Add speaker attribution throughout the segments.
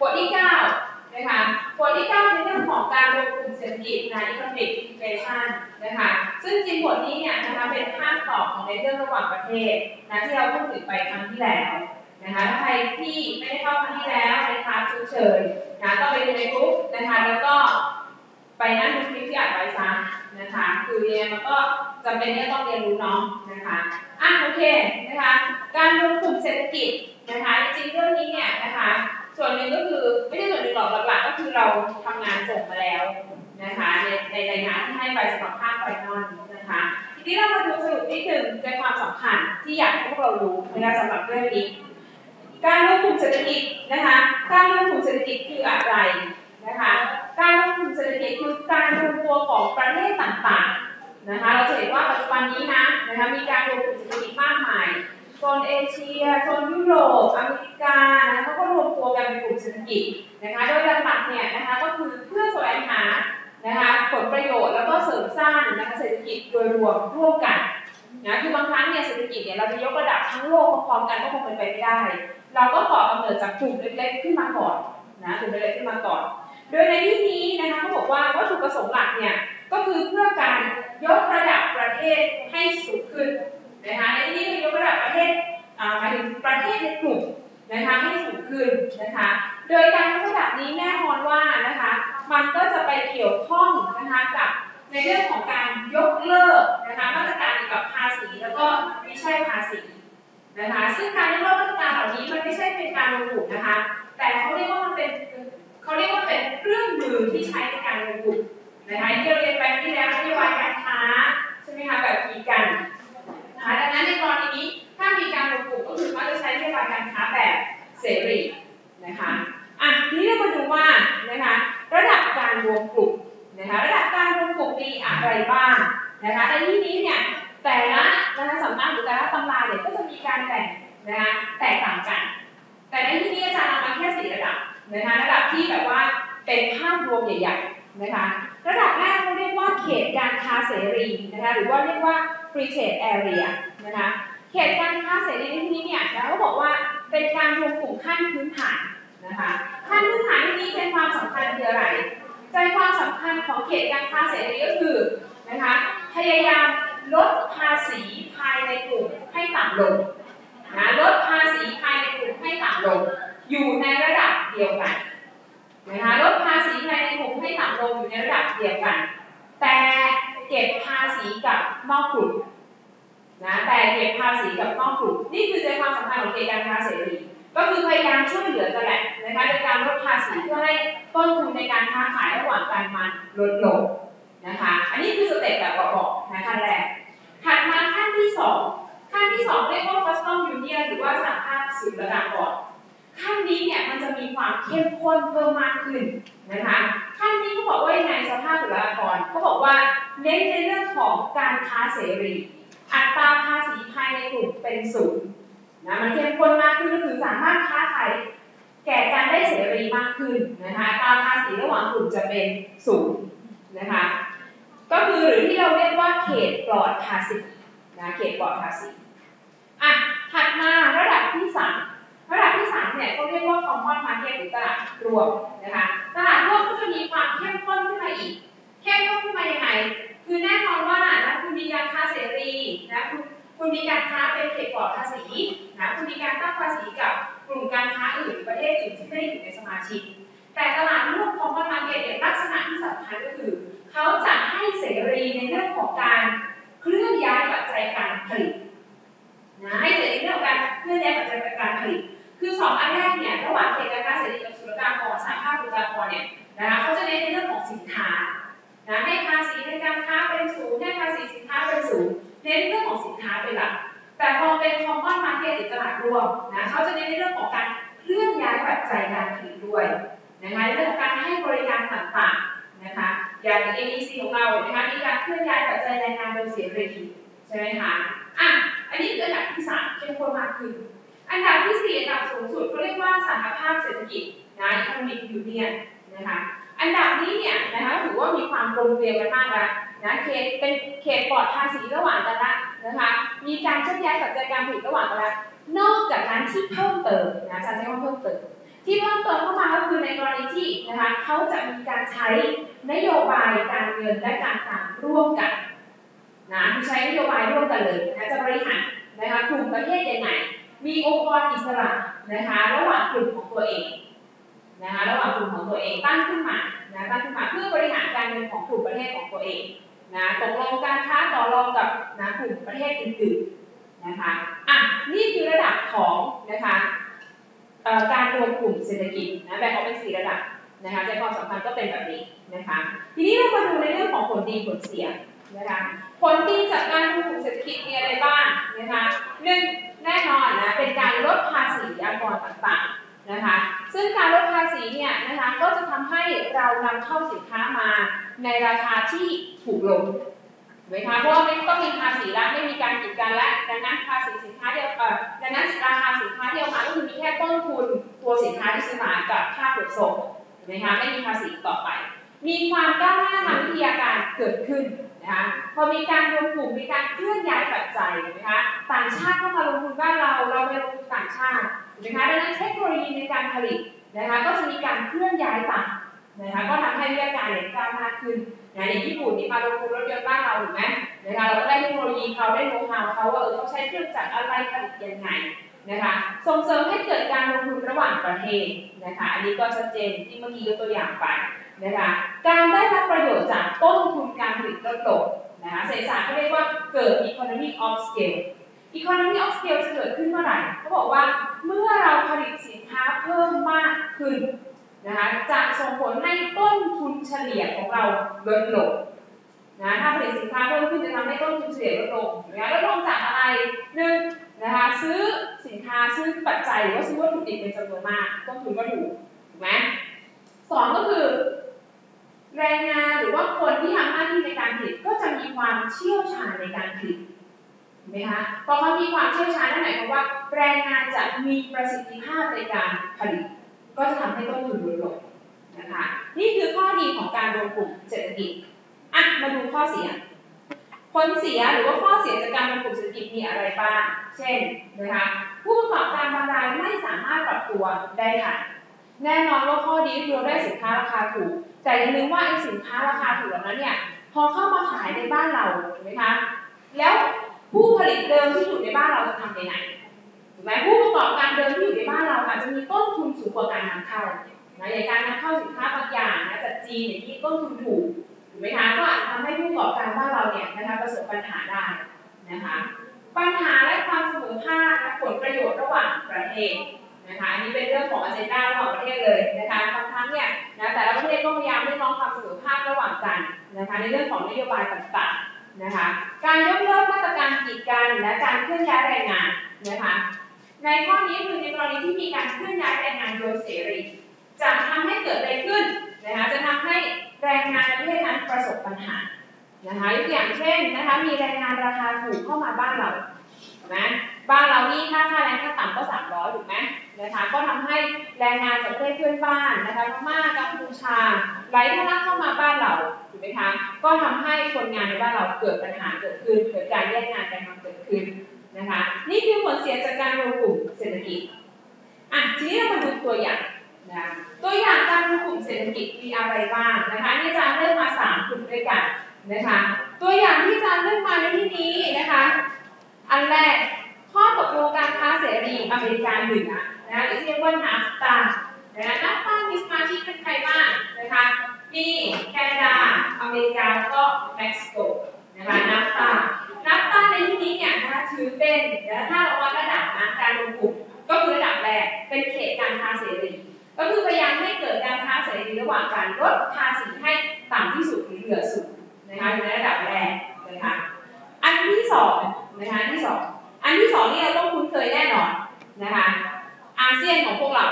Speaker 1: บทที่ 9 นะคะ บทที่ 9 ในเรื่องของการรวมกลุ่มเศรษฐกิจใน economic integration นะคะ ซึ่งจริงบทนี้เนี่ยนะคะเป็นภาคต่อของในเรื่องระหว่างประเทศนะที่เราพูดถึงไปครั้งที่แล้วนะคะถ้าใครที่ไม่ได้เข้าครั้งที่แล้วในคลาสเฉยๆนะก็ไปดูในกลุ่มนะคะแล้วก็ไปนั่งดูคลิปที่อัดไว้ซะนะคะ คือเรียนมันก็จำเป็นที่ต้องเรียนรู้เนาะนะคะอะโอเคนะคะ การรวมกลุ่มเศรษฐกิจนะคะจริงเรื่องนี้เนี่ยนะคะ ทำงานส่งมาแล้วนะคะในในรายงานที่ให้ไปสำหรับภาคไฟนอลนะคะทีนี้เรามาดูสรุปนิดหนึ่งในความสำคัญที่อยากให้พวกเรารู้นะคะสำหรับเรื่องนี้ การรวมกลุ่มเศรษฐกิจนะคะการรวมกลุ่มเศรษฐกิจคืออะไรนะคะการรวมกลุ่มเศรษฐกิจคือการรวมตัวของประเทศต่างๆนะคะเราจะเห็นว่าปัจจุบันนี้นะนะคะมีการรวมกลุ่มเศรษฐกิจมากมายโซนเอเชียโซนยุโรปอเมริกานะเข ลเศรษฐกิจนะคะโดยหลักๆเนี่ยนะคะก็คือเพื่อแสวงหานะคะผลประโยชน์แล้วก็เสริมสร้างนะคะเศรษฐกิจโดยรวมร่วมกันนะคือบางครั้งเนี่ยเศรษฐกิจเนี่ยเราจะยกระดับทั้งโลกพร้อมกันก็คงเป็นไปไม่ได้ เราก็ก่อกำเนิดจากกลุ่มเล็กๆขึ้นมาก่อนนะกลุ่มเล็กๆขึ้นมาก่อน โดยในที่นี้นะคะเขาบอกว่าวัตถุประสงค์หลักเนี่ยก็คือเพื่อการยกระดับประเทศให้สูงขึ้นนะคะในที่นี้คือยกระดับประเทศหมายถึงประเทศในกลุ่มนะคะให้ส ขึ้นนะคะ โดยการยกระดับนี้แน่นอนว่านะคะ มันก็จะไปเกี่ยวข้องนะคะกับในเรื่องของการยกเลิกนะคะมาตรการเกี่ยวกับภาษีแล้วก็ไม่ใช่ภาษีนะคะ ซึ่งการยกเลิกมาตรการเหล่านี้มันไม่ใช่เป็นการลงทุนนะคะ แต่เขาเรียกว่ามันเป็นเขาเรียกว่าเป็นเครื่องมือที่ใช้ในการลงทุนนะคะที่เราเรียนไปที่แล้วนโยบายการค้าใช่ไหมคะแบบกีกันนะคะดังนั้นในกรณีนี้ถ้ามีการลงทุนก็คือมักจะใช้นโยบายการค้าแบบ เสรีนะคะอะทีนี้เรามาดูว่านะคะระดับการรวมกลุ่มนะคะระดับการรวมกลุ่มมีอะไรบ้างนะคะในที่นี้เนี่ยแต่ละนะคะสำนักหรือแต่ละตำราเนี่ยก็จะมีการแบ่งนะคะแตกต่างกัน แต่ในที่นี้อาจารย์เอามาแค่สี่ระดับนะคะระดับที่แบบว่าเป็นภาพรวมใหญ่ๆนะคะระดับแรกเขาเรียกว่าเขตการค้าเสรีนะคะหรือว่าเรียกว่า free trade area นะคะเขตการค้าเสรีในที่นี้เนี่ยนะเขาบอกว่า ขั้นพื้นฐานนะคะขั้นพื้นฐานที่นี้เป็นความสำคัญคืออะไร ใจความสำคัญของเขตการค้าเสรีก็คือนะคะพยายามลดภาษีภายในกลุ่มให้ต่ำลงนะลดภาษีภายในกลุ่มให้ต่ำลง อยู่ในระดับเดียวกันนะคะลดภาษีภายในกลุ่มให้ต่ำลงอยู่ในระดับเดียวกัน แต่เก็บภาษีกับนอกกลุ่ม นะแต่เก็บภาษีกับนอกกลุ่มนี่คือใจความสำคัญของเขตการค้าเสรีก็คือพยายามช่วยเหลือกันแหละนะคะในการลดภาษีเพื่อให้ต้นทุนในการค้าขายระหว่างกันมันลดลงนะคะอันนี้คือสเต็ปแบบบอกนะขั้นแรกถัดมาขั้นที่สองขั้นที่สองเรียกว่า custom union หรือว่าสหภาพศุลกากรขั้นนี้เนี่ยมันจะมีความเข้มข้นเพิ่มมากขึ้นนะคะขั้นนี้เขาบอกว่าในสภาพศุลกากรเขาบอกว่าเน้นในเรื่องของการค้าเสรี อัตราภาษีภายในกลุ่มเป็นศูนย์นะมันเข้มข้นมากขึ้นก็คือสามารถค้าขายแก่กันได้เสรีมากขึ้นนะคะอัตราภาษีระหว่างกลุ่มจะเป็นศูนย์นะคะ ก็คือหรือที่เราเรียกว่าเขตปลอดภาษีนะเขตปลอดภาษีอะถัดมาระดับที่สามระดับที่สามเนี่ยเขาเรียกว่า common market หรือตลาดรวมนะคะตลาดรวมก็จะมีความเข้มข้นขึ้นมาอีก เข้มข้นขึ้นมายังไง คือแน่นอนว่านะคุณมีการค้าเสรีนะคุณคุณมีการค้าเป็นเขตปลอดภาษีนะคุณมีการตั้งภาษีกับกลุ่มการค้าอื่นประเทศอื่นที่ไม่ได้อยู่ในสมาชิก แต่ตลาดรวม common market เนี่ยลักษณะที่สำคัญก็คือ เขาจะให้เสรีในเรื่องของการเคลื่อนย้ายปัจจัยการผลิตนะให้เสรีในเรื่องของการเคลื่อนย้ายปัจจัยการผลิต คือสองอันแรกเนี่ยระหว่างเขตการค้าเสรีกับศุลกากรสหภาพศุลกากรเนี่ยนะคะเขาจะเน้นในเรื่องของสินค้า นะให้ภาษีในการค้าเป็นศูนย์ให้ภาษีสินค้าเป็นศูนย์เน้นเรื่องของสินค้าเป็นหลัก แต่พอเป็น common market หรือตลาดรวมนะเขาจะเน้นในเรื่องของการเคลื่อนย้ายปัจจัยการผลิตด้วยนะคะในเรื่องของการให้บริการต่างๆนะคะอย่าง AEC ของเรานะคะมีการเคลื่อนย้ายปัจจัยแรงงานโดยเสรีใช่ไหมคะอะอันนี้คืออันดับที่สามเข้มข้นมากขึ้นอันดับที่สี่อันดับสูงสุดเขาเรียกว่าสหภาพเศรษฐกิจนะ Economic Union นะคะ อันดับนี้เนี่ยนะคะถือว่ามีความกลมเกลียวกันมากแล้วนะเขตเป็นเขตปลอดภาษีระหว่างกันละนะคะมีการเคลื่อนย้ายปัจจัยการผลิตระหว่างกันละนอกจากนั้นที่เพิ่มเติมนะจะใช้คำเพิ่มเติมที่เพิ่มเติมเข้ามาก็คือในกรณีที่นะคะเขาจะมีการใช้นโยบายการเงินและการคลังร่วมกันนะใช้นโยบายร่วมกันเลยนะจะบริหารนะคะกลุ่มประเทศยังไงมีองค์กรอิสระนะคะระหว่างกลุ่มของตัวเอง นะคะระหว่างกลุ่มของตัวเองตั้งขึ้นมานะตั้งขึ้นมาเพื่อบริหารการเงินของกลุ่มประเทศของตัวเองนะตกลงการค้าต่อรองกับนะกลุ่มประเทศอื่นๆนะคะอะนี่คือระดับของนะคะการรวมกลุ่มเศรษฐกิจนะแบ่งออกเป็นสี่ระดับนะคะใจความสำคัญก็เป็นแบบนี้นะคะทีนี้เรามาดูในเรื่องของผลดีผลเสียนะคะผลดีจากการรวมกลุ่มเศรษฐกิจมีอะไรบ้างนะคะหนึ่งแน่นอนนะเป็นการลดภาษีอากรต่างๆนะคะ ซึ่งการลดภาษีเนี่ยนะคะก็จะทำให้เรานำเข้าสินค้ามาในราคาที่ถูกลงไหมคะเพราะว่าไม่ต้องมีภาษีแล้วไม่มีการกีดกันแล้วดังนั้นภาษีสินค้าเดียวเอ่อดังนั้นราคาสินค้าเดียวมาก็คือมีแค่ต้นทุนตัวสินค้าที่ซื้อมากับค่าขนส่งไหมคะไม่มีภาษีต่อไป มีความก้าวหน้าทางวิทยาการเกิดขึ้นนะคะพอมีการรวมกลุ่มมีการเคลื่อนย้ายปัจจัยนะคะต่างชาติเข้ามาลงทุนบ้านเราเราไปลงทุนต่างชาตินะคะดังนั้นเทคโนโลยีในการผลิตนะคะก็จะมีการเคลื่อนย้ายต่างนะคะก็ทำให้วิทยาการเนี่ยก้าวหน้าขึ้นนะอย่างญี่ปุ่นนี่มาลงทุนรถยนต์บ้านเราถูกไหมนะคะเราก็ได้เทคโนโลยีเขาได้โน้ตฮาวเขาว่าเออเขาใช้เครื่องจักรอะไรผลิตยังไงนะคะส่งเสริมให้เกิดการลงทุนระหว่างประเทศนะคะอันนี้ก็ชัดเจนที่เมื่อกี้ยกตัวอย่างไป นะคะการได้รับประโยชน์จากต้นทุนการผลิตลดลงนะคะเศรษฐศาสตร์เขาเรียกว่าเกิด economy of scale economy of scale จะเกิดขึ้นเมื่อไหร่เขาบอกว่าเมื่อเราผลิตสินค้าเพิ่มมากขึ้นนะคะจะส่งผลให้ต้นทุนเฉลี่ยของเราลดลงนะถ้าผลิตสินค้าเพิ่มขึ้นจะทำให้ต้นทุนเฉลี่ยลดลงนะลดลงจากอะไรหนึ่งนะคะซื้อสินค้าซื้อปัจจัยหรือว่าซื้อวัตถุดิบเป็นจำนวนมากต้นทุนก็ถูกถูกไหมสองก็คือ แรงงานหรือว่าคนที่ทำหน้าที่ในการผลิตก็จะมีความเชี่ยวชาญในการผลิตถูกไหมคะพอเขามีความเชี่ยวชาญนั่นหมายความว่า แรงงานจะมีประสิทธิภาพในการผลิต ก็จะทำให้ต้นทุนลดลงนะคะ นี่คือข้อดีของการรวมกลุ่มเศรษฐกิจอะมาดูข้อเสีย ผลเสียหรือว่าข้อเสียจากการรวมกลุ่มเศรษฐกิจมีอะไรบ้าง เช่นนะคะผู้ประกอบการบางรายไม่สามารถปรับตัวได้ค่ะ แน่นอนว่าข้อดีคือเราได้สินค้าราคาถูก แต่อย่าลืมว่าไอ้สินค้าราคาถูกเหล่านั้นเนี่ยพอเข้ามาขายในบ้านเราถูกไหมคะ แล้วผู้ผลิตเดิมที่อยู่ในบ้านเราจะทำยังไงถูกไหมผู้ประกอบการเดิมที่อยู่ในบ้านเราอาจจะมีต้นทุนสูงกว่าการนำเข้านะอย่างการนำเข้าสินค้าบางอย่างนะจากจีนอย่างที่ต้นทุนถูกถูกไหมคะก็อาจทำให้ผู้ประกอบการบ้านเราเนี่ยนะคะประสบปัญหาได้นะคะ ปัญหาและความเสมอภาคผลประโยชน์ระหว่างประเทศ นะคะอันนี้เป็นเรื่องของอเจนดาระหว่างประเทศเลยนะคะบางครั้งเนี่ยนะแต่ละประเทศก็พยายามเรียกร้องความเสมอภาคระหว่างกันนะคะในเรื่องของนโยบายต่างๆนะคะการยกเลิกมาตรการกีดกันและการเคลื่อนย้ายแรงงานนะคะในข้อนี้คือในกรณีที่มีการเคลื่อนย้ายแรงงานโดยเสรีจะทำให้เกิดอะไรขึ้นนะคะจะทำให้แรงงานประเทศนั้นประสบปัญหานะคะยกตัวอย่างเช่นนะคะมีแรงงานราคาถูกเข้ามาบ้านเรา นะบ้านเรานี่ค่าค่าแรงขั้นต่ำก็สามร้อยถูกไหมนะคะก็ทำให้แรงงานจากประเทศเพื่อนบ้านนะคะพม่ากัมพูชาไหลทะลักเข้ามาบ้านเราถูกไหมคะก็ทำให้คนงานในบ้านเราเกิดปัญหาเกิดขึ้นเกิดการแย่งงานกันมาเกิดขึ้นนะคะนี่คือผลเสียจากการรวมกลุ่มเศรษฐกิจอะทีนี้เรามาดูตัวอย่างนะตัวอย่างการรวมกลุ่มเศรษฐกิจมีอะไรบ้างนะคะนี่อาจารย์เลือกมาสามกลุ่มด้วยกันนะคะตัวอย่างที่อาจารย์เลือกมาในที่น อันแรกข้อตกลงการค้าเสรีอเมริกาเหนือนะหรือที่เรียกว่านาฟตานะนาฟตามีสมาชิกเป็นใครบ้างนะคะมีแคนาดาอเมริกาก็เม็กซิโกนะคะนาฟตานาฟตาในที่นี้เนี่ยนะคะถือเป็นนะถ้าเราวัดระดับนะการรวมกลุ่มก็คือระดับแรกเป็นเขตการค้าเสรีก็คือพยายามให้เกิดการค้าเสรีระหว่างการลดภาษีให้ต่ำที่สุดหรือเหลือสุดนะคะอยู่ในระดับแรกนะคะอันที่สอง นะคะอันที่สองอันที่สองนี่เราต้องคุ้นเคยแน่นอนนะคะอาเซียนของพวกเรา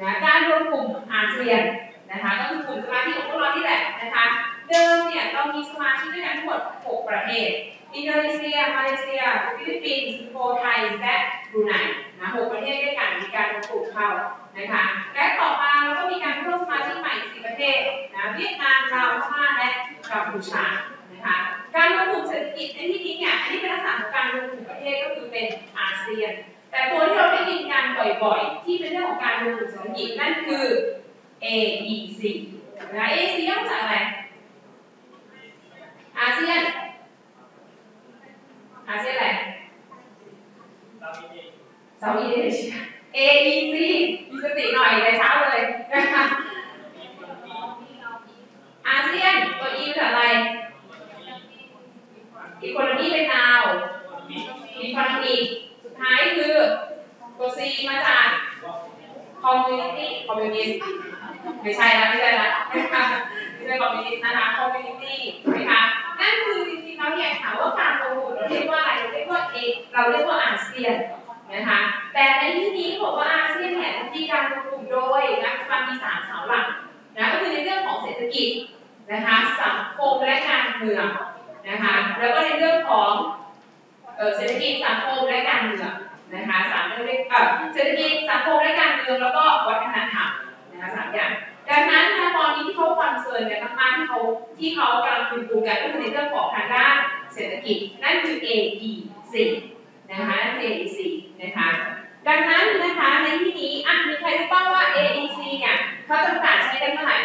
Speaker 1: นะการรวมกลุ่มอาเซียนนะคะก็คือกลุ่มสมาชิกของพวกเราที่แหละนะคะเดิมเนี่ยเรามีสมาชิกด้วยกันทั้งหมด 6 ประเทศ อินโดนีเซีย มาเลเซีย ฟิลิปปินส์สิงคโปร์ไทย และบรูไนนะหประเทศด้วยกันมีการรวมกลุ่มเข้านะคะ และต่อมาเราก็มีการเพิ่มสมาชิกใหม่4ประเทศนะเวียดนามลาวพม่าและกัมพูชา นะคะ การรวมกลุ่มเศรษฐกิจในที่นี้ ประเทศก็คือเป็นอาเซียน แต่ตัวที่เราได้ยินกันบ่อยๆ ที่เป็นเรื่องของการรวมกลุ่มเศรษฐกิจนั่นคือ AEC นะ AEC ย่อมาจากอะไร อาเซียน อาเซียนอะไรเซาท์อีสเอเชีย AEC มีสติหน่อยในเช้าเลยนะคะอาเซียนตัว E มาจากอะไรอีโคโนมีเป็นนา วอีโคโนมีสุดท้ายคือ ตัว C มาจาก community communist ไม่ใช่ละไม่ใช่ละไม่ใช่ communist นะคะ community นะคะนั่นคือจริงๆแล้วเนี่ยถามว่าการลงทุนเราเรียกว่าอะไรเราเรียกว่าเอเราเรียกว่าอาเซียนนะคะแต่ในที่นี้บอกว่าอาเซียนเนี่ยมีการรวมกลุ่มโดยนะมันมีสามเสาหลักนะก็คือในเรื่องของเศรษฐกิจนะคะสังคมและการเมืองนะคะแล้วก็ในเรื่องของ เศรษฐกิจสังคมและการเมืองนะคะสามเรื่องเอ่อเศรษฐกิจสังคมและการเมืองแล้วก็วัฒนธรรมนะคะสามอย่าง ดังนั้นนะตอนนี้ที่เขาคอนเซิร์นกันมากๆที่เขาที่เขากำลังคุยดูกันก็คือในเรื่องของทางด้านเศรษฐกิจนั่นคือ AEC นะคะนั่น AEC นะคะดังนั้นนะคะในที่นี้อะมีใครรู้บ้างว่า AEC เนี่ยเขาจะประกาศใช้กันเมื่อไหร่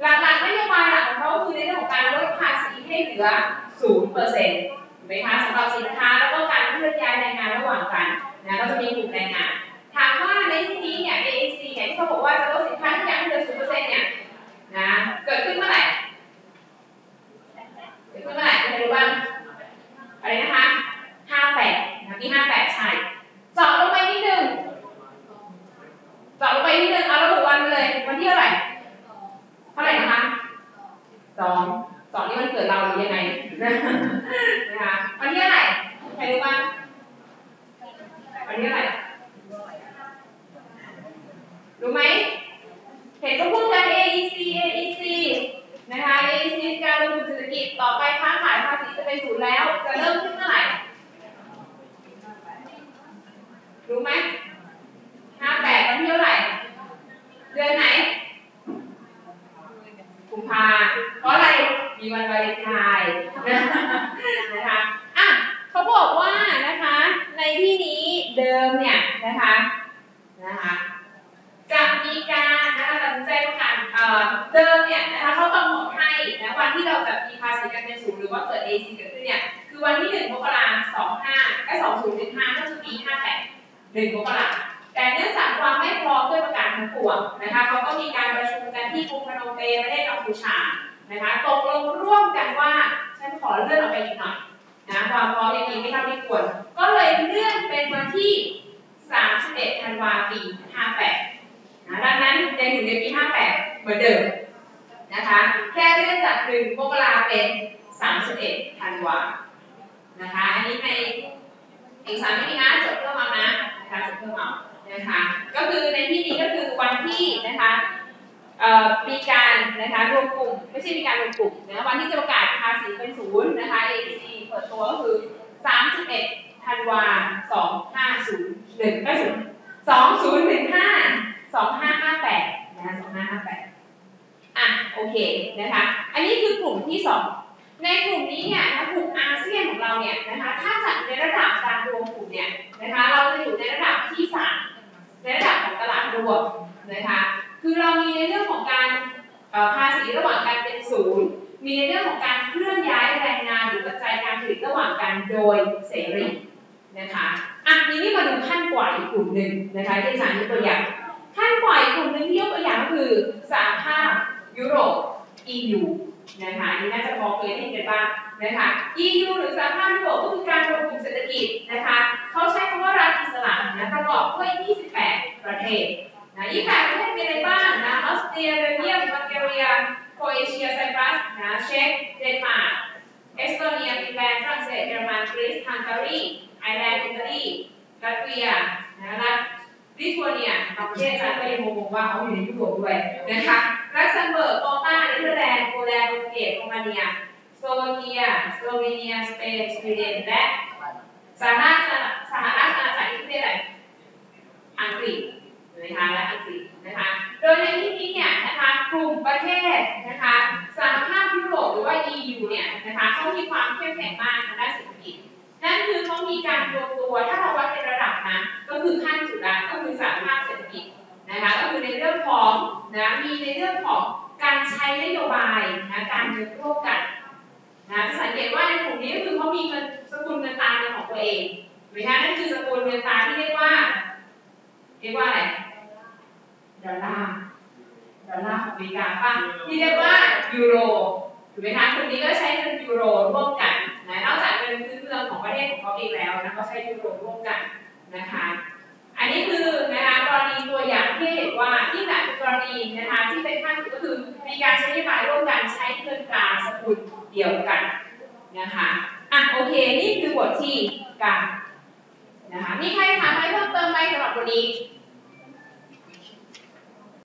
Speaker 1: หลักๆนโยบายหลักของเขาคือในเรื่อง ให้เหลือ0%เปอร์เซ็นต์ถูกไหมคะสำหรับสินค้าแล้วก็การเคลื่อนย้ายแรงงานระหว่างกันนะก็จะมีกลุ่มแรงงาน ถามว่าในที่นี้เนี่ย AAC เนี่ยที่เขาบอกว่าจะลดสินค้าทุกอย่างให้เหลือ0%เปอร์เซ็นต์เนี่ยนะเกิดขึ้นเมื่อไหร่เกิดขึ้นเมื่อไหร่ใครรู้บ้างอะไรนะคะ58นะที่58ใช่จาะลงไปนิดนึงจาะลงไปนิดนึงเอาระบุวันไปเลย วันที่เท่าไหร่เท่าไหร่นะคะสอง สองนี่มันเกิดเราหรือยังไงนะคะวันที่เท่าไรใครรู้บ้างวันที่เท่าไรรู้ไหมเห็นก็พูดกัน AEC AEC นะคะ AEC การลงทุนเศรษฐกิจต่อไปค้าขายภาษีจะเป็นศูนย์แล้ว จะเริ่มขึ้นเมื่อไหร่รู้ไหมห้าแปดวันที่เท่าไหร่ เดือนไหนกุมภาเพราะอะไร มีวันวาเลนไทน์นะคะอะเขาบอกว่านะคะ ในที่นี้เดิมเนี่ยนะคะนะคะจะมีการนะคะตัดสินใจประกาศเอ่อเดิมเนี่ยนะคะเขากำหนดให้นะวันที่เราจะมีภาษีกันเป็นศูนย์หรือว่าเกิด AC เกิดขึ้นเนี่ยคือวันที่1มกราคม25และ2015ก็คือปี58 1มกราคมแต่เนื่องจากความไม่พร้อมด้วยประกาศทั้งปวงนะคะเขาก็มีการประชุมกันที่กรุงพนมเปญประเทศกัมพูชา นะคะตกลงร่วมกันว่าฉันขอเลื่อนออกไปอีกหน่อยนะความพร้อมยังมีไม่เท่าที่ควร ก็เลยเลื่อนเป็นวันที่ 31 ธันวาปี 58นะดังนั้นยังอยู่ในปี 58 เหมือนเดิมนะคะ แค่เลื่อนจาก 1 มกราเป็น 31 ธันวานะคะ อันนี้ในเอกสารไม่มีนะจดเพิ่มเอานะนะคะจดเพิ่มเอานะคะ ก็คือในที่นี้ก็คือวันที่นะคะ มีการนะคะรวมกลุ่ม ไม่ใช่มีการรวมกลุ่มนะวันที่จะประกาศภาษีเป็นศูนย์นะคะ AEC เปิดตัวก็คือ 31ธันวา2501ก็ถึง2015 2558นะคะ2558อะโอเคนะคะอันนี้คือกลุ่มที่ 2 ในกลุ่มนี้เนี่ยนะกลุ่มอาเซียนของเราเนี่ยนะคะถ้าจัดในระดับการรวมกลุ่มเนี่ยนะคะเราจะอยู่ในระดับที่ 3 ในระดับของตลาดรวมนะคะ คือเรามีในเรื่องของการภาษีระหว่างการเป็นศูนย์ มีในเรื่องของการเคลื่อนย้ายแรงงานหรือปัจจัยการผลิตระหว่างกันโดยเสรีนะคะอะทีนี้มาดูขั้นกว่าอีกกลุ่มหนึ่งนะคะที่อาจารย์ยกตัวอย่างขั้นกว่าอีกกลุ่มหนึ่งที่ยกตัวอย่างก็คือสหภาพยุโรป EU นะคะนี่น่าจะพอเคยได้ยินกันบ้างนะคะ EU หรือสหภาพยุโรปก็คือการรวมกลุ่มเศรษฐกิจนะคะเขาใช้คำว่ารัฐอิสระนะประกอบด้วย 28 ประเทศ นะ28ปดประเทศมีอะไรบ้างนะออสเตรียเบลเยียมบัลแกเรียโครเอเชียไซปรัสนะเช็กเดนมาร์กเอสโตเนียฟินแลนด์ฝรั่งเศสเยอรมันกรีซฮังการีไอร์แลนด์อิตาลีลัตเวียนะรัฐลิทัวเนียประเทศอาจารย์ก็ยังงงว่าเขาอยู่ในยุโรปด้วยนะคะลักเซมเบิร์กโตต้าเนเธอร์แลนด์โปแลนด์โปรตุเกสโรมาเนียสโลวาเกียสโลเวเนียสเปนสวีเดนและสหราชสหราชอาณาจักรที่ประเทศอะไรอังกฤษ นะคะและอังกฤษนะคะ โดยในที่นี้เนี่ยนะคะกลุ่มประเทศนะคะสหภาพยุโรปหรือว่า EU เนี่ยนะคะเขามีความเข้มแข็งมาก ดอลลาร์ของอเมริกาป่ะที่เรียกว่ายูโรถูกไหมคะกลุ่มนี้ก็ใช้เงินยูโรร่วมกันนะนอกจากเงินพื้นเมืองของประเทศของเขาเองแล้วนะเขาใช้ยูโรร่วมกันนะคะ อันนี้คือนะคะกรณีตัวอย่างที่เห็นว่าที่หลายกรณีนะคะที่เป็นขั้นก็คือมีการใช้นโยบายร่วมกันใช้เงินตราสกุลเดียวกันนะคะอะโอเคนี่คือบทที่การนะคะมีใครถามอะไรเพิ่มเติมไหมสำหรับวันนี้